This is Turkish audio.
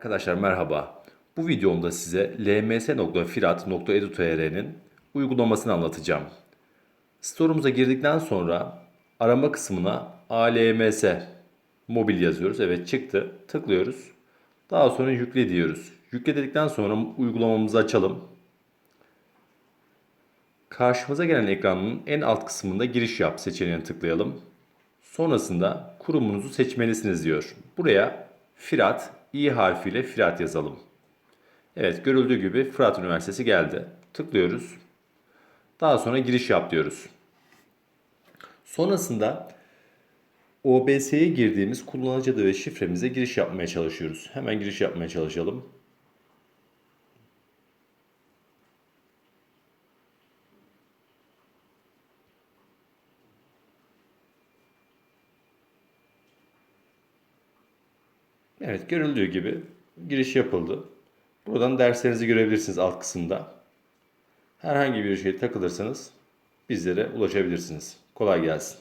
Arkadaşlar merhaba. Bu videomda size lms.firat.edu.tr'nin uygulamasını anlatacağım. Store'umuza girdikten sonra arama kısmına ALMS mobil yazıyoruz. Evet çıktı. Tıklıyoruz. Daha sonra yükle diyoruz. Yükle dedikten sonra uygulamamızı açalım. Karşımıza gelen ekranın en alt kısmında giriş yap seçeneğine tıklayalım. Sonrasında kurumunuzu seçmelisiniz diyor. Buraya Firat, i harfiyle Firat yazalım. Evet görüldüğü gibi Fırat Üniversitesi geldi. Tıklıyoruz. Daha sonra giriş yap diyoruz. Sonrasında OBS'ye girdiğimiz kullanıcı adı ve şifremize giriş yapmaya çalışıyoruz. Hemen giriş yapmaya çalışalım. Evet görüldüğü gibi giriş yapıldı. Buradan derslerinizi görebilirsiniz alt kısımda. Herhangi bir şey takılırsanız bizlere ulaşabilirsiniz. Kolay gelsin.